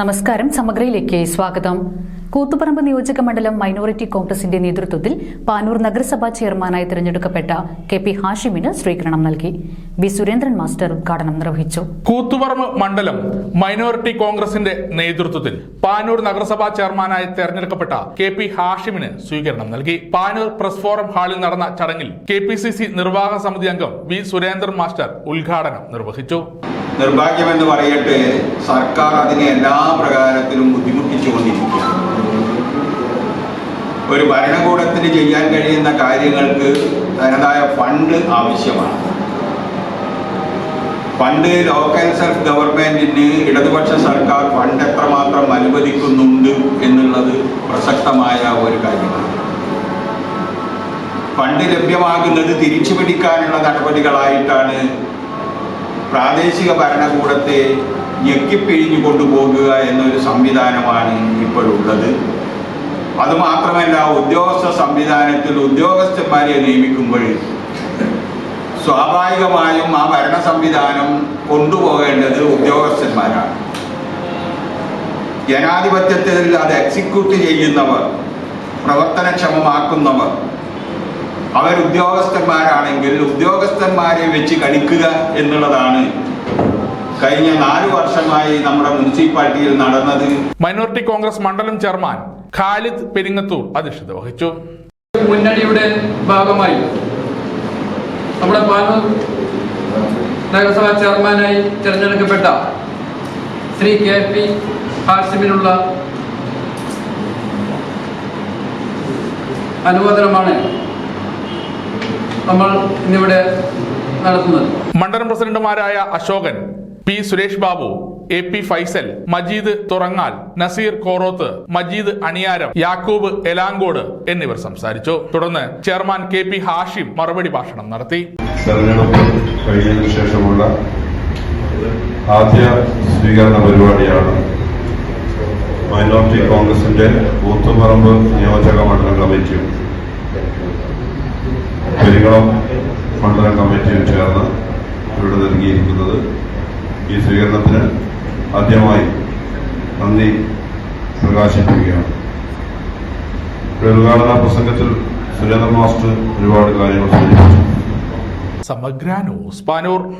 നമസ്കാരം. സമഗ്രയിലേക്ക് സ്വാഗതം. കൂത്തുപറമ്പ് നിയോജക മണ്ഡലം മൈനോറിറ്റി കോൺഗ്രസിന്റെ നേതൃത്വത്തിൽ പാനൂർ നഗരസഭാ ചെയർമാനായി തിരഞ്ഞെടുക്കപ്പെട്ട കെ പി ഹാഷിമിന് സ്വീകരണം നൽകി. ബി സുരേന്ദ്രൻ മാസ്റ്റർ ഉദ്ഘാടനം നിർവഹിച്ചു. കൂത്തുപറമ്പ് മണ്ഡലം മൈനോറിറ്റി കോൺഗ്രസിന്റെ നേതൃത്വത്തിൽ പാനൂർ നഗരസഭാ ചെയർമാനായി തെരഞ്ഞെടുക്കപ്പെട്ട കെ പി ഹാഷിമിന് സ്വീകരണം നൽകി. പാനൂർ പ്രസ് ഫോറം ഹാളിൽ നടന്ന ചടങ്ങിൽ കെ പി സി സി നിർവാഹക സമിതി അംഗം വി സുരേന്ദ്രൻ മാസ്റ്റർ ഉദ്ഘാടനം നിർവഹിച്ചു. നിർഭാഗ്യമെന്ന് പറയട്ടെ സർക്കാർ അതിനെ എല്ലാ പ്രകാരത്തിലും ബുദ്ധിമുട്ടിച്ചുകൊണ്ടിരിക്കുകയാണ്. ഒരു ഭരണകൂടത്തിന് ചെയ്യാൻ കഴിയുന്ന കാര്യങ്ങൾക്ക് തനതായ ഫണ്ട് ആവശ്യമാണ്. ഫണ്ട് ലോക്കൽ സെൽഫ് ഗവൺമെന്റിന് ഇടതുപക്ഷ സർക്കാർ ഫണ്ട് എത്രമാത്രം അനുവദിക്കുന്നുണ്ട് എന്നുള്ളത് പ്രസക്തമായ ഒരു കാര്യമാണ്. ഫണ്ട് ലഭ്യമാകുന്നത് തിരിച്ചു പിടിക്കാനുള്ള നടപടികളായിട്ടാണ് പ്രാദേശിക ഭരണകൂടത്തെ ഞെക്കിപ്പിഴിഞ്ഞു കൊണ്ടുപോകുക എന്നൊരു സംവിധാനമാണ് ഇപ്പോഴുള്ളത്. അതുമാത്രമല്ല ഉദ്യോഗസ്ഥ സംവിധാനത്തിൽ ഉദ്യോഗസ്ഥന്മാരെ നിയമിക്കുമ്പോൾ സ്വാഭാവികമായും ആ ഭരണ സംവിധാനം കൊണ്ടുപോകേണ്ടത് ഉദ്യോഗസ്ഥന്മാരാണ്. ജനാധിപത്യത്തിൽ അത് എക്സിക്യൂട്ട് ചെയ്യുന്നവർ പ്രവർത്തനക്ഷമമാക്കുന്നവർ അവർ ഉദ്യോഗസ്ഥന്മാരാണെങ്കിൽ ഉദ്യോഗസ്ഥന്മാരെ വെച്ച് കളിക്കുക എന്നുള്ളതാണ്. കഴിഞ്ഞ നാല് വർഷമായി നമ്മുടെ മുനിസിപ്പാലിറ്റിയിൽ നടന്നത്. മൈനോറിറ്റി കോൺഗ്രസ് മണ്ഡലം ചെയർമാൻ ഖാലിദ് പെരിങ്ങത്തൂർ അധ്യക്ഷത വഹിച്ചു. മുന്നണിയുടെ ഭാഗമായി നമ്മുടെ പാനൂർ നഗരസഭാ ചെയർമാനായി തിരഞ്ഞെടുക്കപ്പെട്ട ശ്രീ കെ പി ഹാസിമിനുള്ള അനുമോദനമാണ് നമ്മൾ ഇന്നിവിടെ നടത്തുന്നത്. മണ്ഡലം പ്രസിഡന്റുമാരായ Ashokan P Suresh Babu A P Faisal Majeed Thurangal Naseer Koroth Majeed Aniyaram Yakoob Elangode എന്നിവർ സംസാരിച്ചു. തുടർന്ന് ചെയർമാൻ കെ പി ഹാഷിം മറുപടി ഭാഷണം നടത്തി. തെരഞ്ഞെടുപ്പ് കഴിഞ്ഞതിന് ശേഷമുള്ള ആദ്യ സ്വീകരണ പരിപാടിയാണ് മൈനോറിറ്റി കോൺഗ്രസിന്റെ കൂത്തുപറമ്പ് നിയോജക മണ്ഡലം കമ്മിറ്റിയും. പെരികുളം മണ്ഡലം കമ്മിറ്റിയും ചേർന്ന് ഇവിടെ നൽകിയിരിക്കുന്നത് ഈ സ്വീകരണത്തിന് ആദ്യമായി നന്ദി പ്രകാശിപ്പിക്കുകയാണ്. ഉദ്ഘാടന പ്രസംഗത്തിൽ സുരേന്ദ്ര മാസ്റ്റർ ഒരുപാട് കാര്യങ്ങൾ സൂചിപ്പിച്ചു. സമഗ്രാനോ ന്യൂസ്. പാനൂർ.